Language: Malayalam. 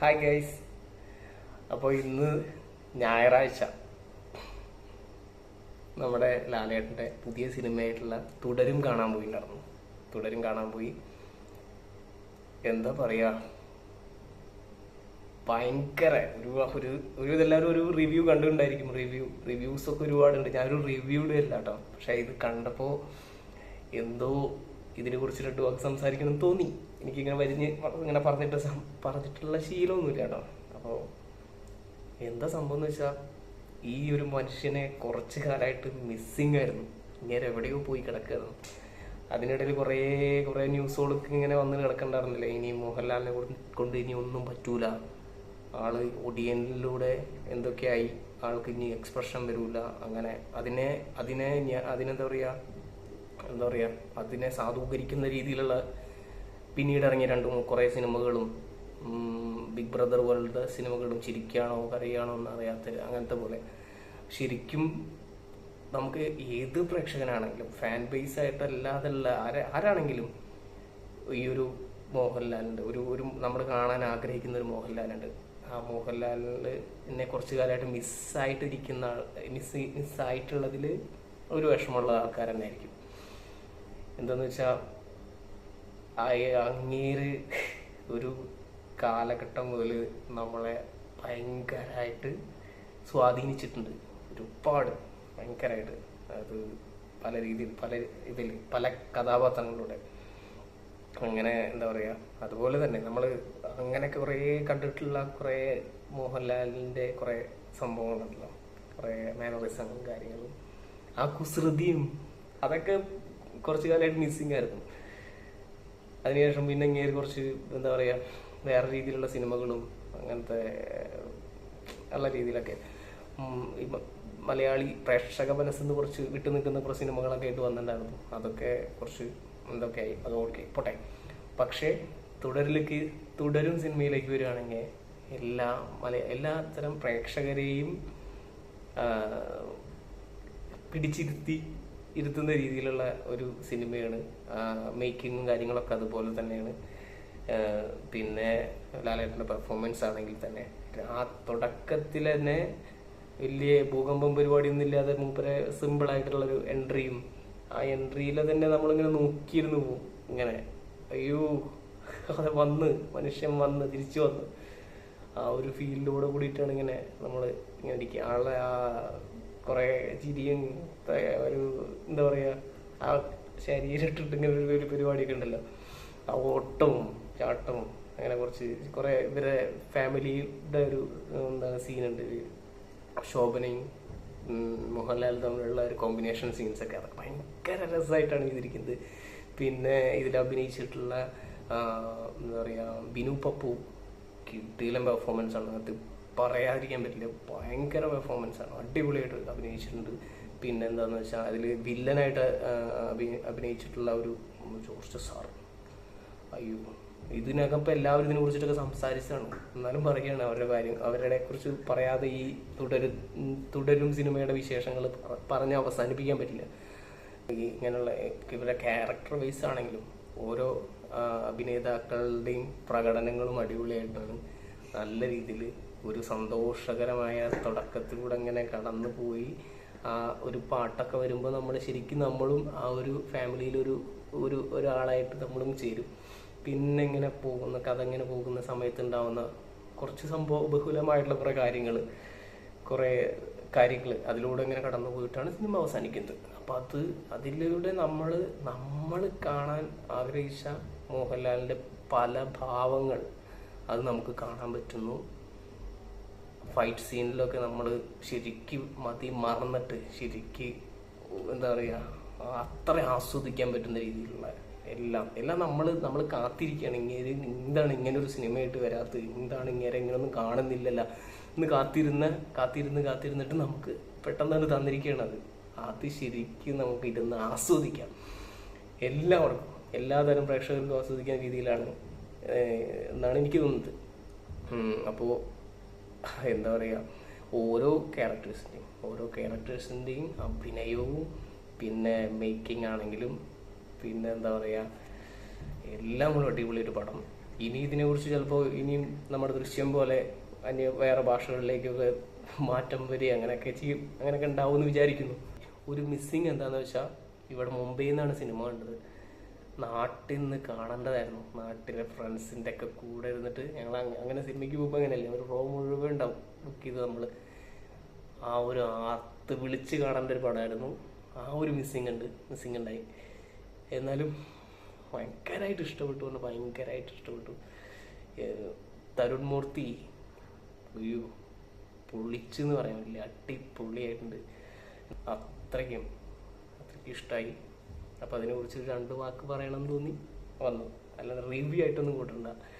ഹായ് ഗൈസ് അപ്പോൾ ഇന്ന് ഞായറാഴ്ച. നമ്മുടെ ലാലേട്ടന്റെ പുതിയ സിനിമയായിട്ടുള്ള തുടരും കാണാൻ പോയി നടന്നു. തുടരും കാണാൻ പോയി. എന്താ പറയുക ഭയങ്കര ഒരു ഒരു ഒരു ഇതെല്ലാവരും ഒരു റിവ്യൂ കണ്ടിട്ടുണ്ടായിരിക്കും റിവ്യൂ റിവ്യൂസ് ഒക്കെ ഒരുപാടുണ്ട്. ഞാനൊരു റിവ്യൂ അല്ല കേട്ടോ. പക്ഷേ ഇത് കണ്ടപ്പോൾ എന്തോ ഇതിനെ കുറിച്ചിട്ട് വാക്ക് സംസാരിക്കണം തോന്നി. എനിക്കിങ്ങനെ വരിഞ്ഞ് ഇങ്ങനെ പറഞ്ഞിട്ട് പറഞ്ഞിട്ടുള്ള ശീലമൊന്നുമില്ല കേട്ടോ. അപ്പോൾ എന്താ സംഭവം എന്ന് വെച്ചാൽ ഈ ഒരു മനുഷ്യനെ കുറച്ച് കാലമായിട്ട് മിസ്സിങ് ആയിരുന്നു. ഇങ്ങനെ എവിടെയോ പോയി കിടക്കുകയായിരുന്നു അതിനിടയിൽ കുറേ കുറേ ന്യൂസുകളൊക്കെ ഇങ്ങനെ വന്ന് കിടക്കണ്ടായിരുന്നില്ലേ? ഇനി മോഹൻലാലിനെ കൊണ്ട് ഇനി ഒന്നും പറ്റൂല. ആൾ ഒടിയനിലൂടെ എന്തൊക്കെയായി? ആൾക്ക് ഇനി എക്സ്പ്രഷൻ വരൂല. അങ്ങനെ അതിനെ അതിനെ അതിനെന്താ പറയുക എന്താ പറയുക അതിനെ സാധൂകരിക്കുന്ന രീതിയിലുള്ള പിന്നീട് ഇറങ്ങിയ രണ്ട് കുറേ സിനിമകളും ബിഗ് ബ്രദർ പോലത്തെ സിനിമകളും ചിരിക്കാണോ കരയാണോ എന്ന് അറിയാത്ത അങ്ങനത്തെ പോലെ. ശരിക്കും നമുക്ക് ഏത് പ്രേക്ഷകനാണെങ്കിലും ഫാൻ ബേസ് ആയിട്ടല്ലാതല്ല ആര ആരാണെങ്കിലും ഈ ഒരു മോഹൻലാലുണ്ട് ഒരു ഒരു നമ്മൾ കാണാൻ ആഗ്രഹിക്കുന്ന ഒരു മോഹൻലാലുണ്ട് ആ മോഹൻലാലിനെ കുറച്ച് കാലമായിട്ട് മിസ്സായിട്ടിരിക്കുന്ന മിസ് മിസ്സായിട്ടുള്ളതിൽ ഒരു വിഷമമുള്ള ആൾക്കാർ തന്നെ ആയിരിക്കും എന്താണെന്ന് വെച്ചാൽ അങ്ങേര് ഒരു കാലഘട്ടം മുതൽ നമ്മളെ ഭയങ്കരമായിട്ട് സ്വാധീനിച്ചിട്ടുണ്ട്. ഒരുപാട് ഭയങ്കരമായിട്ട് അത് പല രീതിയിൽ പല ഇതിൽ പല കഥാപാത്രങ്ങളിലൂടെ. അങ്ങനെ എന്താ പറയുക അതുപോലെ തന്നെ നമ്മൾ അങ്ങനെ കുറേ കണ്ടിട്ടുള്ള കുറേ മോഹൻലാലിന്റെ കുറേ സംഭവങ്ങളുണ്ടല്ലോ. കുറേ മാനറിസങ്ങളും കാര്യങ്ങളും. ആ കുസൃതിയും അതൊക്കെ കുറച്ച് കാലമായിട്ട് മിസ്സിങ് ആയിരുന്നു. അതിനുശേഷം പിന്നെ ഇങ്ങനെ കുറച്ച് എന്താ പറയുക വേറെ രീതിയിലുള്ള സിനിമകളും അങ്ങനത്തെ ഉള്ള രീതിയിലൊക്കെ മലയാളി പ്രേക്ഷക മനസ്സിന്ന് കുറച്ച് വിട്ടു നിൽക്കുന്ന കുറച്ച് സിനിമകളൊക്കെ ആയിട്ട് വന്നിട്ടുണ്ടായിരുന്നു. അതൊക്കെ കുറച്ച് എന്തൊക്കെ ആയി അത് ഓക്കെ പോട്ടെ. പക്ഷേ തുടരിലേക്ക് തുടരും സിനിമയിലേക്ക് വരികയാണെങ്കിൽ എല്ലാ മല എല്ലാ തരം പ്രേക്ഷകരെയും പിടിച്ചിരുത്തി ഇരുത്തുന്ന രീതിയിലുള്ള ഒരു സിനിമയാണ്. മേക്കിങ്ങും കാര്യങ്ങളൊക്കെ അതുപോലെ തന്നെയാണ്. പിന്നെ ലാലേട്ടന്റെ പെർഫോമൻസ് ആണെങ്കിൽ തന്നെ. ആ തുടക്കത്തിൽ തന്നെ വലിയ ഭൂകമ്പം പരിപാടിയൊന്നും ഇല്ലാതെ മൂപ്പരെ സിമ്പിൾ ആയിട്ടുള്ളൊരു എൻട്രിയും ആ എൻട്രിയിൽ തന്നെ നമ്മളിങ്ങനെ നോക്കിയിരുന്നു. പോകും ഇങ്ങനെ അയ്യോ വന്ന് മനുഷ്യൻ വന്ന് തിരിച്ചു വന്ന്. ആ ഒരു ഫീലിലൂടെ കൂടിയിട്ടാണ് ഇങ്ങനെ നമ്മൾ ഇങ്ങനെ ഇരിക്കുക. ആളെ ആ കുറേ ചിരിയും ഒരു എന്താ പറയുക ആ ശരീരം ഇട്ടിട്ട് ഇങ്ങനെ ഒരു ഒരു പരിപാടിയൊക്കെ ഉണ്ടല്ലോ. ആ ഓട്ടവും ചാട്ടവും അങ്ങനെ കുറച്ച് കുറേ ഇവരെ ഫാമിലിയുടെ ഒരു എന്താ സീനുണ്ട്. ശോഭനയും മോഹൻലാൽ തമ്മിലുള്ള ഒരു കോമ്പിനേഷൻ സീൻസ് ഒക്കെ. അതൊക്കെ ഭയങ്കര രസമായിട്ടാണ് ചെയ്തിരിക്കുന്നത്. പിന്നെ ഇതിൽ അഭിനയിച്ചിട്ടുള്ള എന്താ പറയുക ബിനു പപ്പു കിട്ടിയിലും പെർഫോമൻസ് ആണ്. അത് പറയാതിരിക്കാൻ പറ്റില്ല. ഭയങ്കര പെർഫോമൻസ് ആണ്. അടിപൊളിയായിട്ട് അഭിനയിച്ചിട്ടുണ്ട്. പിന്നെ എന്താന്ന് വെച്ചാൽ അതിൽ വില്ലനായിട്ട് അഭി- അഭിനയിച്ചിട്ടുള്ള ഒരു ജോർജ് സാർ. അയ്യോ ഇതിനകം ഇപ്പം എല്ലാവരും ഇതിനെ കുറിച്ചിട്ടൊക്കെ സംസാരിച്ചതാണ് എന്നാലും പറയുകയാണ് അവരുടെ കാര്യം. അവരുടെ കുറിച്ച് പറയാതെ ഈ തുടരും തുടരും സിനിമയുടെ വിശേഷങ്ങൾ പറഞ്ഞ് അവസാനിപ്പിക്കാൻ പറ്റില്ല. ഈ ഇങ്ങനെയുള്ള ഇവരുടെ ക്യാരക്ടർ വൈസ് ആണെങ്കിലും ഓരോ അഭിനേതാക്കളുടെയും പ്രകടനങ്ങളും അടിപൊളിയായിട്ടാണ് നല്ല രീതിയിൽ ഒരു സന്തോഷകരമായ തുടക്കത്തിലൂടെ ഇങ്ങനെ കടന്നു പോയി ആ ഒരു പാട്ടൊക്കെ വരുമ്പോൾ നമ്മൾ ശരിക്കും നമ്മളും ആ ഒരു ഫാമിലിയിലൊരു ഒരു ഒരാളായിട്ട് നമ്മളും ചേരും. പിന്നെ ഇങ്ങനെ പോകുന്ന കഥ ഇങ്ങനെ പോകുന്ന സമയത്ത് ഉണ്ടാവുന്ന കുറച്ച് സംഭവ ബഹുലമായിട്ടുള്ള കുറേ കാര്യങ്ങൾ കുറേ കാര്യങ്ങൾ അതിലൂടെ ഇങ്ങനെ കടന്നു പോയിട്ടാണ് സിനിമ അവസാനിക്കുന്നത്. അപ്പം അത് അതിലൂടെ നമ്മൾ നമ്മൾ കാണാൻ ആഗ്രഹിച്ച മോഹൻലാലിന്റെ പല ഭാവങ്ങൾ അത് നമുക്ക് കാണാൻ പറ്റുന്നു. ഫൈറ്റ് സീനിലൊക്കെ നമ്മൾ ശരിക്കും മതി മറന്നിട്ട് ശരിക്ക് എന്താ പറയുക അത്ര ആസ്വദിക്കാൻ പറ്റുന്ന രീതിയിലുള്ള എല്ലാം എല്ലാം നമ്മൾ നമ്മൾ കാത്തിരിക്കുകയാണ്. ഇങ്ങനെ എന്താണ് ഇങ്ങനെ ഒരു സിനിമയായിട്ട് വരാത്തത്. എന്താണ് ഇങ്ങനെ ഇങ്ങനെയൊന്നും കാണുന്നില്ലല്ല. എന്ന് കാത്തിരുന്ന് കാത്തിരുന്ന് കാത്തിരുന്നിട്ട് നമുക്ക് പെട്ടെന്നാണ് തന്നിരിക്കുകയാണ് അത്. അത് ശരിക്കും നമുക്ക് ഇരുന്ന് ആസ്വദിക്കാം. എല്ലാവർക്കും എല്ലാതരം പ്രേക്ഷകർക്കും ആസ്വദിക്കുന്ന രീതിയിലാണ് എന്നാണ് എനിക്ക് തോന്നുന്നത്. അപ്പോൾ എന്താ പറയുക ഓരോ ക്യാരക്ടേഴ്സിന്റെയും ഓരോ ക്യാരക്ടേഴ്സിന്റെയും അഭിനയവും പിന്നെ മേക്കിംഗ് ആണെങ്കിലും പിന്നെ എന്താ പറയുക എല്ലാം കൂടെ അടിപൊളി ഒരു പടം. ഇനി ഇതിനെക്കുറിച്ച് ചിലപ്പോൾ ഇനിയും നമ്മുടെ ദൃശ്യം പോലെ അന്യ വേറെ ഭാഷകളിലേക്കൊക്കെ മാറ്റം വരിക അങ്ങനെയൊക്കെ ചെയ്യും അങ്ങനെയൊക്കെ ഉണ്ടാവും എന്ന് വിചാരിക്കുന്നു. ഒരു മിസ്സിങ് എന്താണെന്ന് വെച്ചാൽ ഇവിടെ മുംബൈയിൽ നിന്നാണ് സിനിമ കണ്ടത്. നാട്ടിൽ നിന്ന് കാണേണ്ടതായിരുന്നു. നാട്ടിലെ ഫ്രണ്ട്സിന്റെ ഒക്കെ കൂടെ ഇരുന്നിട്ട് ഞങ്ങൾ അങ്ങനെ സിനിമയ്ക്ക് പോകുമ്പോൾ അങ്ങനെയല്ലേ? ഒരു റോ മുഴുവൻ ഉണ്ടാവും. ബുക്ക് ചെയ്ത് നമ്മൾ ആ ഒരു ആർത്ത് വിളിച്ച് കാണേണ്ട ഒരു പടമായിരുന്നു. ആ ഒരു മിസ്സിങ് ഉണ്ട്. മിസ്സിങ് ഉണ്ടായി. എന്നാലും ഭയങ്കരമായിട്ട് ഇഷ്ടപ്പെട്ടു. എന്ന് ഭയങ്കരമായിട്ട് ഇഷ്ടപ്പെട്ടു. തരുൺ മൂർത്തി അയ്യോ പൊളിച്ചെന്ന് പറയാൻ പറ്റില്ല. അടിപൊളിയായിട്ടുണ്ട്. അത്രയ്ക്കും. അത്രയ്ക്കും ഇഷ്ടമായി അപ്പം അതിനെക്കുറിച്ച് രണ്ട് വാക്ക് പറയണമെന്ന് തോന്നി. വന്നു. അല്ലാതെ റിവ്യൂ ആയിട്ടൊന്നും കൂട്ടണ്ട.